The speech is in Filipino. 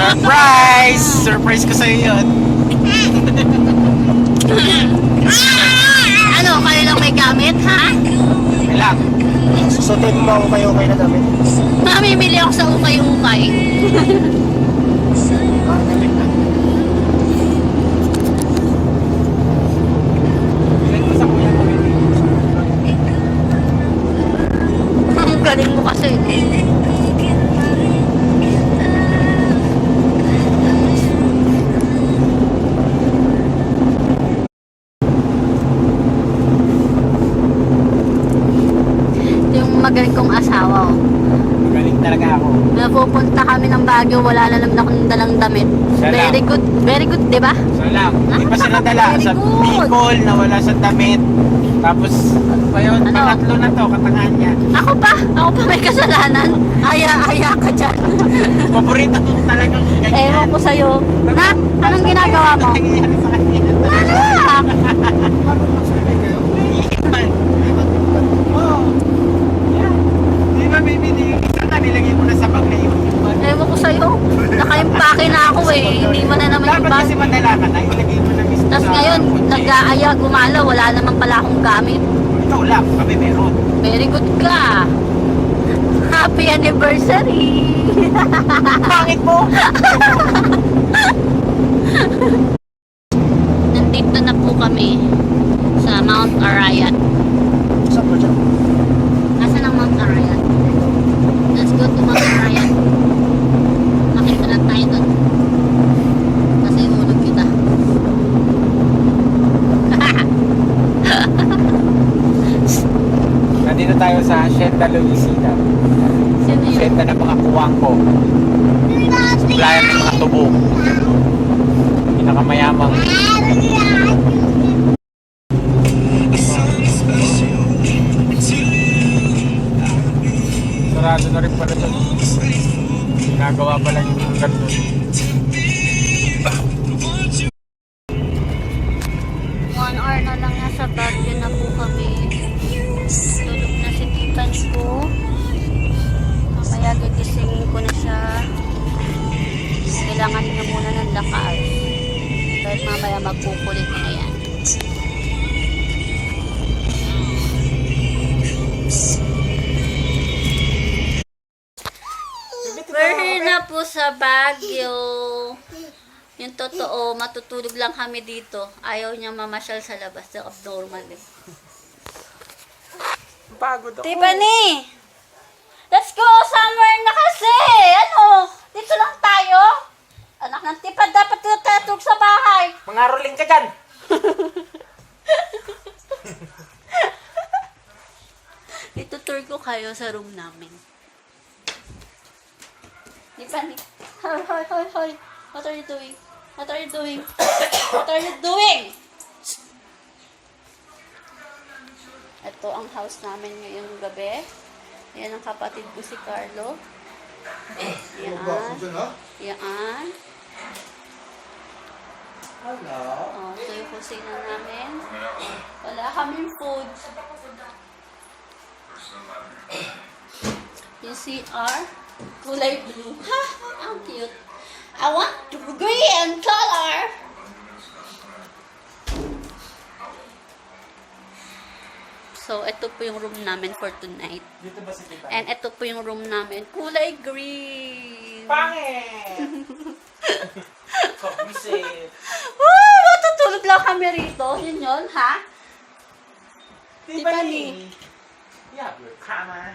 Surprise! Surprise ko sa'yo yun. Ano, kayo lang may gamit, ha? Kailang. Susutin mo ako kayo okay na damit. Mamimili ako sa ukay-ukay. Ah, damit na. Sa. Ang galing mo kasi. Yung talaga ako. Napupunta kami ng Baguio, wala na naman akong dalang damit. Siya lang. Very good, very good, di ba? So lang, di pa siya nadala Very sa. Bicol, nawala sa damit. Tapos, ano pa yun? Ano? Pangatlo na to, katangahan niya. Ako pa, ako pa may kasalanan. Aya, aya ka dyan. Paborito ko talagang ganyan. Ewan ko sa'yo. Na, anong ginagawa mo? Nangyayari sa kanya. Anak! Iipan. Oo. Yan. Di ba, baby, di isa ka, nilagay mo na sa bag na yun. Ewan ko sa'yo. Nakaimpake na ako eh. Hindi mo na naman yung Dapat bag. kasi mandala ka na, ilagay mo na mismo Tapos sa ngayon, kotse. nag-aaya, gumala, wala naman pala akong gamit. Ikaw lang, kami meron. Very good ka. Happy anniversary! Pangit mo! Nandito na po kami sa Mount Arayat. Saan ba dyan? Nasaan ang Mount Arayat? Let's go to Mount Arayat. Makita lang tayo doon. Kasi hulog kita. Nandito tayo Luisita. Sino yun? Hacienda ng mga kuwangko. Supplier ng mga tubo. Pinakamayamang Sarado na rin pala doon. Ginagawa pa lang yung lugar doon. Mamaya magkukulit na yan. We're na po sa Baguio. Yung totoo, matutulog lang kami dito. Ayaw niya mamasyal sa labas. The abnormal eh. Pagod ako. Tiffany! Let's go somewhere na kasi! Ano? Dito lang tayo? Mga rolling ka dyan! Itutur ko kayo sa room namin. Tiffany, hoy, hoy, hoy, hoy. What are you doing? What are you doing? What are you doing? Ito ang house namin ngayong gabi. Yan ang kapatid ko si Carlo. Yan. Yan. Hello. Oh, ito yung kusina namin. Wala kaming food. Yung CR, kulay blue. Ha! Ang cute. I want to green color. So, ito po yung room namin for tonight. Dito ba si Tita? And ito po yung room namin. Kulay green. Pangit! Pagbisit. Woo! Matutulog lang kami rito. Yun yun, ha? Tiffany. You have your camera.